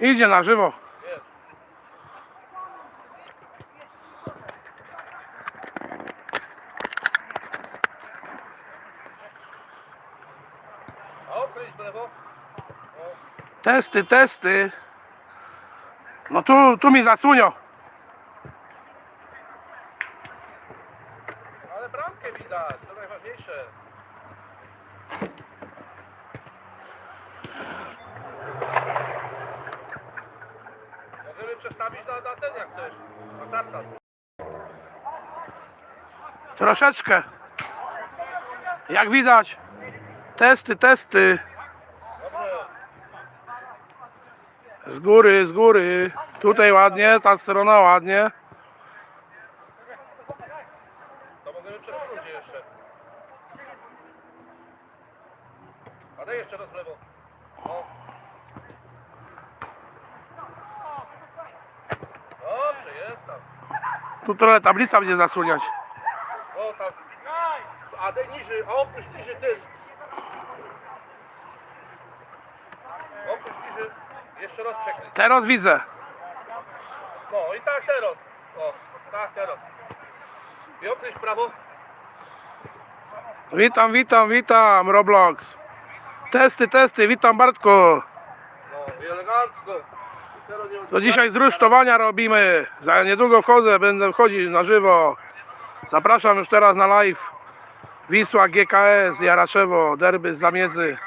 Idzie na żywo. Testy, testy. No tu, tu mi zasłonią. Ale bramkę widać, to najważniejsze. Możemy przestawić na, na ten jak chcesz. Na tartan. Troszeczkę. Jak widać. Testy, testy. Dobrze. Z góry, z góry. Tutaj ładnie, ta strona ładnie. To możemy przesunąć je jeszcze. A daj jeszcze raz w lewo. Dobrze, jest tam. Tu trochę tablica będzie zasłaniać. O tam. A daj niżej, a opuść niżej ty. Opuść niżej. Jeszcze raz przekręć. Teraz widzę. No i tak teraz. O, tak teraz. Okręć w prawo. Witam, witam, witam, Roblox. Testy, testy, witam Bartku. No elegancko. To dzisiaj z rusztowania robimy. Za niedługo wchodzę, będę wchodzić na żywo. Zapraszam już teraz na live. Wisła GKS, Jaraszewo, derby z Zamiedzy.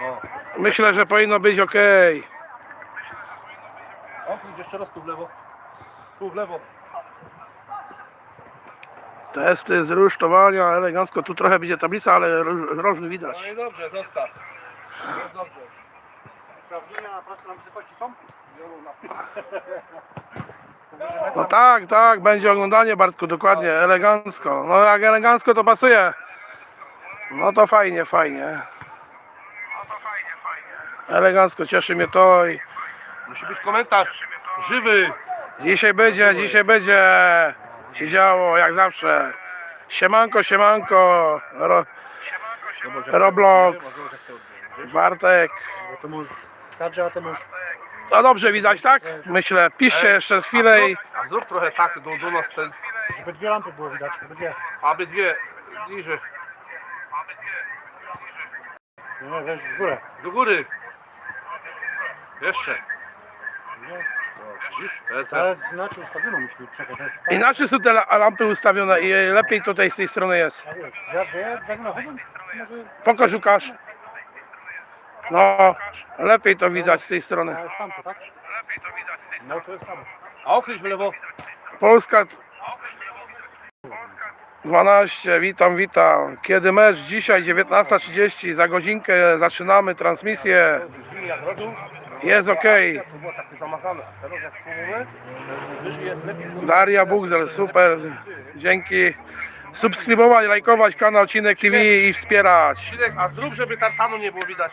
No. Myślę, że powinno być ok. Okręć jeszcze raz tu w lewo. Tu w lewo. Testy z rusztowania, elegancko. Tu trochę będzie tablica, ale widać. No i dobrze, zostaw. Jest dobrze. Uprawnienia na pracę na wysokości są? No tak, tak, będzie oglądanie Bartku, dokładnie, elegancko. No jak elegancko to pasuje. No to fajnie, fajnie. Elegancko, cieszy mnie to i Musi być komentarz. Żywy. dzisiaj będzie, dzisiaj będzie się działo jak zawsze. Siemanko, siemanko, Ro, Roblox, Bartek. To. Kadrze, a to. No dobrze widać, tak? Myślę, piszcie jeszcze chwilę i... A zrób trochę tak do, do nas ten. Żeby dwie lampy było widać, żeby dwie. Aby dwie. Niżej. Nie, weź w górę. Do góry. Jeszcze. Nie. Widzisz? Te, te. Ale znaczy ustawiono musi być. Czekaj, to jest... Inaczej są te la- lampy ustawione i lepiej tutaj z tej strony jest. Ja wiem. Ja wiem, jak na chodzą? Może... Pokaż Łukasz. No, lepiej to widać z tej strony. A tamto, tak? No to jest tam. A okręć w lewo. Polska t- 12, witam, witam. Kiedy mecz? Dzisiaj 19.30, za godzinkę zaczynamy transmisję. Jest ok. to było takie zamazane. A teraz jak spróbujemy, to wyżej jest lepiej. Daria Bugzel, super. Dzięki. Subskrybować, lajkować kanał Cinek TV i wspierać. Cinek, a zrób, żeby tartanu nie było widać.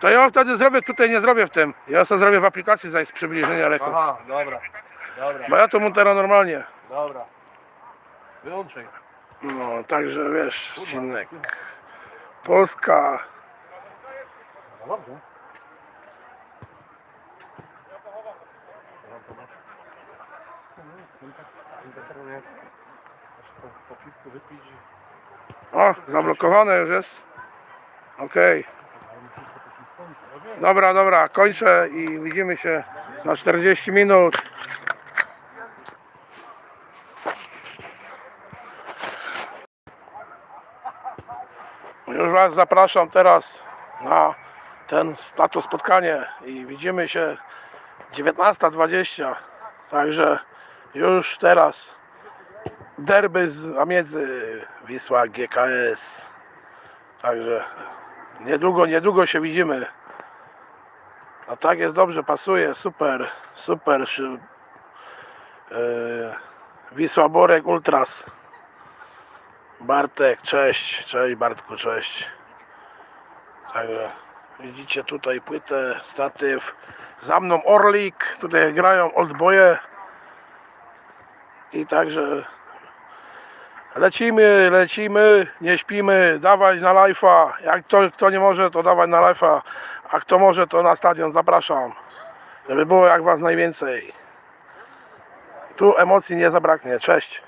To ja wtedy zrobię, tutaj nie zrobię w tym. Ja sobie zrobię w aplikacji zaś z przybliżenia leku. Aha, dobra. Dobra, Bo ja to monteram normalnie. dobra. Wyłączaj. No, także wiesz, Cinek. Polska. No dobrze. O, zablokowane już jest. Okej. Dobra, dobra, kończę i widzimy się za 40 minut. Już Was zapraszam teraz na ten, na to spotkanie i widzimy się 19.20. Także już teraz derby z Amiedzy, Wisła GKS. Także niedługo, niedługo się widzimy. A tak jest dobrze, pasuje, super, super. Yy, Wisła Borek Ultras. Bartek, cześć, cześć Bartku, cześć. Także Widzicie tutaj płytę, statyw. Za mną Orlik. Tutaj grają oldboje. I także lecimy, lecimy, nie śpimy, dawać na live'a. Jak to, kto nie może, to dawać na live'a. A kto może, to na stadion zapraszam. Żeby było jak was najwięcej. Tu emocji nie zabraknie. Cześć.